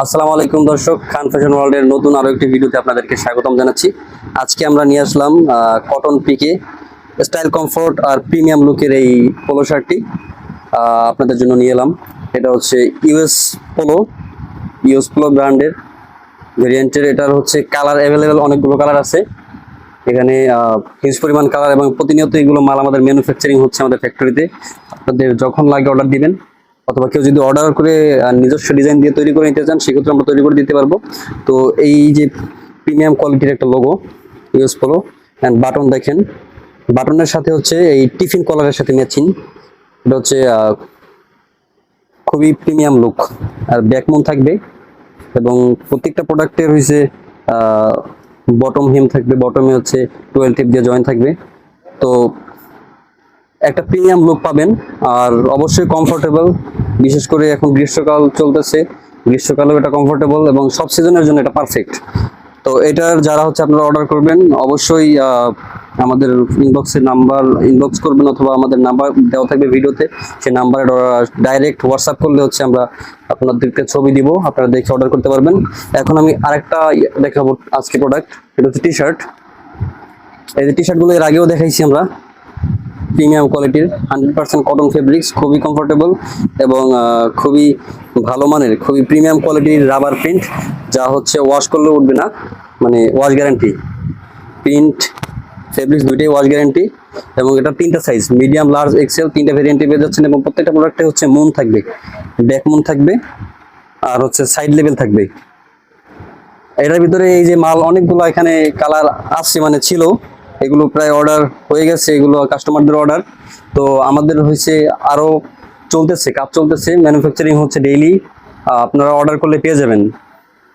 আসসালামু আলাইকুম দর্শক, খান ফ্যাশন ওয়ার্ল্ডের নতুন আরও একটি ভিডিওতে আপনাদেরকে স্বাগতম জানাচ্ছি। আজকে আমরা নিয়ে আসলাম কটন পিকে স্টাইল কমফোর্ট আর প্রিমিয়াম লুকের এই পোলো শার্টটি আপনাদের জন্য নিয়ে এলাম। এটা হচ্ছে ইউএস পোলো ইউএস পোলো ব্র্যান্ডের ভেরিয়েন্টের এটার হচ্ছে কালার অ্যাভেলেবেল অনেকগুলো কালার আছে। এখানে হিউজ পরিমাণ কালার এবং প্রতিনিয়ত এগুলো মাল আমাদের ম্যানুফ্যাকচারিং হচ্ছে আমাদের ফ্যাক্টরিতে আপনাদের যখন লাগে অর্ডার দিবেন। অথবা কেউ যদি অর্ডার করে নিজস্ব ডিজাইন দিয়ে তৈরি করে নিতে চান, সেক্ষেত্রে আমরা তৈরি করে দিতে পারব। তো এই যে প্রিমিয়াম কোয়ালিটির একটা logo use polo and button দেখেন। বাটনের সাথে হচ্ছে এই টিফিন কলারের সাথে ম্যাচিং এটা হচ্ছে খুবই প্রিমিয়াম লুক আর ব্যাকমন থাকবে। এবং প্রত্যেকটা প্রোডাক্টের হয়েছে বটম হেম থাকবে। বটমে হচ্ছে টুয়েলভ টিপ দিয়ে জয়েন থাকবে। তো একটা প্রিমিয়াম লুক পাবেন, আর অবশ্যই কমফোর্টেবল বিশেষ করে এখন গ্রীষ্মকাল চলতেছে, গ্রীষ্মকালেও এটা কমফোর্টেবল এবং সব সিজনের জন্য এটা পারফেক্ট তো এটার যারা হচ্ছে আপনারা অর্ডার করবেন, অবশ্যই আমাদের ইনবক্সে নাম্বার ইনবক্স করবেন অথবা আমাদের নাম্বার দেওয়া থাকবে ভিডিওতে সেই নাম্বারে ডাইরেক্ট হোয়াটসঅ্যাপ করলে হচ্ছে আমরা আপনাদেরকে ছবি দিব, আপনারা দেখে অর্ডার করতে পারবেন। এখন আমি আরেকটা দেখাবো আজকে প্রোডাক্ট এটা হচ্ছে টি শার্ট এই যে টি শার্টগুলো এর আগেও দেখাইছি আমরা। প্রিমিয়াম কোয়ালিটির হান্ড্রেড পার্সেন্ট কটন ফেব্রিক্স, খুবই কমফোর্টেবল এবং খুবই ভালো মানের, খুবই প্রিমিয়াম কোয়ালিটির রাবার প্রিন্ট যা হচ্ছে ওয়াশ করলে উঠবে না মানে ওয়াশ গ্যারান্টি প্রিন্ট ফেব্রিক্স দুইটাই ওয়াশ গ্যারান্টি এবং এটা তিনটা সাইজ মিডিয়াম লার্জ এক্সেল তিনটা ভেরিয়েন্টে পেয়ে যাচ্ছেন এবং প্রত্যেকটা প্রোডাক্টে হচ্ছে মুন থাকবে ব্যাক মুন থাকবে আর হচ্ছে সাইড লেভেল থাকবে। এটার ভিতরে এই যে মাল, অনেকগুলো এখানে কালার আসছে মানে ছিল এগুলো প্রায় অর্ডার হয়ে গেছে, এগুলো কাস্টমারদের অর্ডার তো আমাদের হয়েছে আরও চলতেছে, কাজ চলতেছে ম্যানুফ্যাকচারিং হচ্ছে ডেইলি আপনারা অর্ডার করলে পেয়ে যাবেন।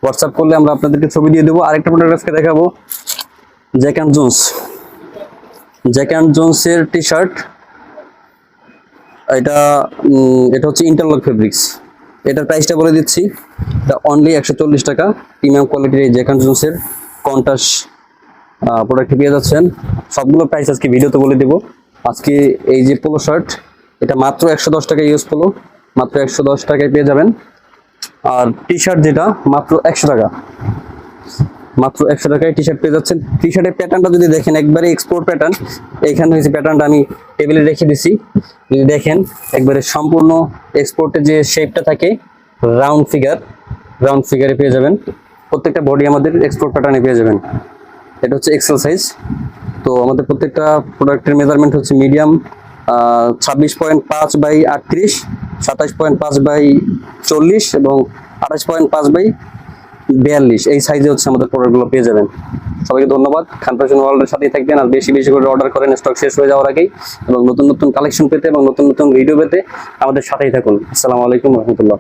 হোয়াটসঅ্যাপ করলে আমরা আপনাদেরকে ছবি দিয়ে দেবো। আরেকটা প্রোডাক্ট আজকে দেখাবো। Jack and Jones Jack and জোন্সের T shirt এটা এটা হচ্ছে ইন্টারলক ফেব্রিক্স এটার প্রাইসটা বলে দিচ্ছি। এটা অনলি একশো চল্লিশ টাকা। প্রিমিয়াম কোয়ালিটির এই জ্যাকান জোন্সের কন্টাস প্রোডাক্ট পেয়ে যাচ্ছেন। সবগুলো প্রাইস আজকে ভিডিওতে বলে দেবো। আজকে এই যে পোলো শার্ট এটা মাত্র একশো দশ টাকা ইউজ পোলো মাত্র একশো দশ টাকায় পেয়ে যাবেন। আর টি শার্ট যেটা, মাত্র একশো টাকা। মাত্র একশো টাকায় টি শার্ট পেয়ে যাচ্ছেন। টি শার্টের প্যাটার্নটা যদি দেখেন, একবারে এক্সপোর্ট প্যাটার্ন এইখানে হয়েছে প্যাটার্নটা আমি টেবিলে রেখে দিছি। যদি দেখেন, একবারে সম্পূর্ণ এক্সপোর্টের যে শেপটা থাকে রাউন্ড ফিগার রাউন্ড ফিগারে পেয়ে যাবেন। প্রত্যেকটা বডি আমাদের এক্সপোর্ট প্যাটার্নে পেয়ে যাবেন। এটা হচ্ছে এক্সেল সাইজ তো আমাদের প্রত্যেকটা প্রোডাক্টের মেজারমেন্ট হচ্ছে মিডিয়াম ছাব্বিশ পয়েন্ট পাঁচ বাই আটত্রিশ সাতাশ পয়েন্ট পাঁচ বাই চল্লিশ এবং আঠাশ পয়েন্ট পাঁচ বাই বিয়াল্লিশ। এই সাইজে হচ্ছে আমাদের প্রোডাক্টগুলো পেয়ে যাবেন। সবাইকে ধন্যবাদ। খান ওয়ার্ল্ডের সাথেই থাকবেন। আর বেশি বেশি করে অর্ডার করেন স্টক শেষ হয়ে যাওয়ার আগেই। এবং নতুন নতুন কালেকশন পেতে এবং নতুন নতুন ভিডিও পেতে আমাদের সাথেই থাকুন। আসসালামু আলাইকুম রহমতুল্লাহ।